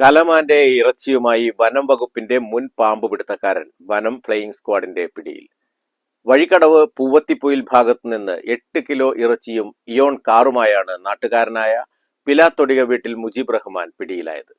കലമാന്റെ ഇറച്ചിയുമായി വനം വകുപ്പിന്റെ മുൻ പാമ്പ് പിടുത്തക്കാരൻ വനം ഫ്ലൈയിങ് സ്ക്വാഡിന്റെ പിടിയിൽ. വഴിക്കടവ് പൂവത്തിപ്പൊയിൽ ഭാഗത്തു നിന്ന് എട്ട് കിലോ ഇറച്ചിയും ഇയോൺ കാറുമായാണ് നാട്ടുകാരനായ പിലാത്തൊടിക വീട്ടിൽ മുജീബ് റഹ്മാൻ പിടിയിലായത്.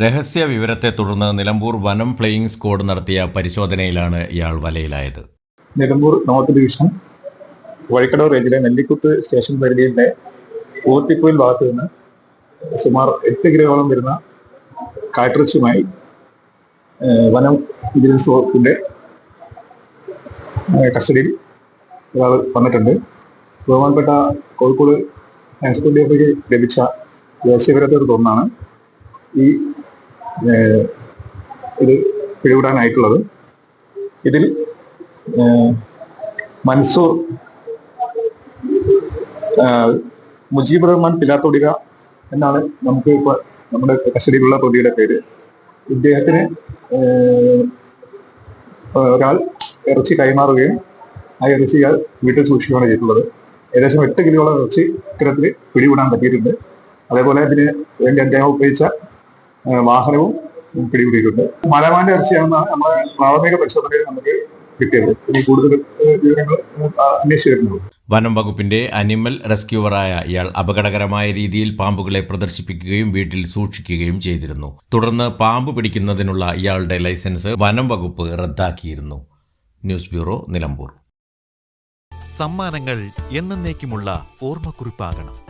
രഹസ്യ വിവരത്തെ തുടർന്ന് നിലമ്പൂർ വനം ഫ്ലൈയിംഗ് സ്ക്വാഡ് നടത്തിയ പരിശോധനയിലാണ് ഇയാൾ വലയിലായത്. നിലമ്പൂർ നോർത്ത് ഡിവിഷൻ വഴിക്കടവ് റേഞ്ചിലെ നെല്ലിക്കുത്ത് സ്റ്റേഷൻ പരിധിയിലെ ഊത്തിക്കുയിൽ ഭാഗത്ത് നിന്ന് സുമാർ എട്ട് കിലോളം വരുന്ന കാട്ടിറച്ചിയുമായി വനം വിജിലൻസ് വകുപ്പിന്റെ ഏഹ്, കസ്റ്റഡിയിൽ ഒരാൾ വന്നിട്ടുണ്ട്. ബഹുമാനപ്പെട്ട കോഴിക്കോട് ഡയറക്ടർക്ക് ലഭിച്ച രഹസ്യവിവരത്തെ തുടർന്നാണ് ഈ ഇത് പിടികൂടാനായിട്ടുള്ളത്. ഇതിൽ മൻസൂർ മുജീബ് റഹ്മാൻ പിലാത്തൊടിക എന്നാണ് നമുക്ക് ഇപ്പോൾ നമ്മുടെ കസ്റ്റഡിയിലുള്ള പ്രതിയുടെ പേര്. ഇദ്ദേഹത്തിന് ഒരാൾ ഇറച്ചി കൈമാറുകയും ആ ഇറച്ചി ഇയാൾ വീട്ടിൽ സൂക്ഷിക്കുകയാണ് ചെയ്തിട്ടുള്ളത്. ഏകദേശം എട്ട് കിലോളം ഇറച്ചി ഇത്തരത്തിൽ പിടികൂടാൻ പറ്റിയിട്ടുണ്ട്. അതേപോലെ ഇതിന് വേണ്ടി അദ്ദേഹം ഉപയോഗിച്ച വാഹനവും പിടികൂടിയിട്ടുണ്ട്. മലമാന്റെ ഇറച്ചിയാണ് നമ്മുടെ പ്രാഥമിക പരിശോധനയിൽ നമുക്ക് കിട്ടിയത്. ഇനി കൂടുതൽ വിവരങ്ങൾ വനം വകുപ്പിന്റെ അനിമൽ റെസ്ക്യൂവറായ ഇയാൾ അപകടകരമായ രീതിയിൽ പാമ്പുകളെ പ്രദർശിപ്പിക്കുകയും വീട്ടിൽ സൂക്ഷിക്കുകയും ചെയ്തിരുന്നു. തുടർന്ന് പാമ്പ് പിടിക്കുന്നതിനുള്ള ഇയാളുടെ ലൈസൻസ് വനം വകുപ്പ് റദ്ദാക്കിയിരുന്നു. News bureau Nilambur. സമ്മാനങ്ങൾ എന്നേക്കുമുള്ള ഓർമ്മക്കുറിപ്പാകണം.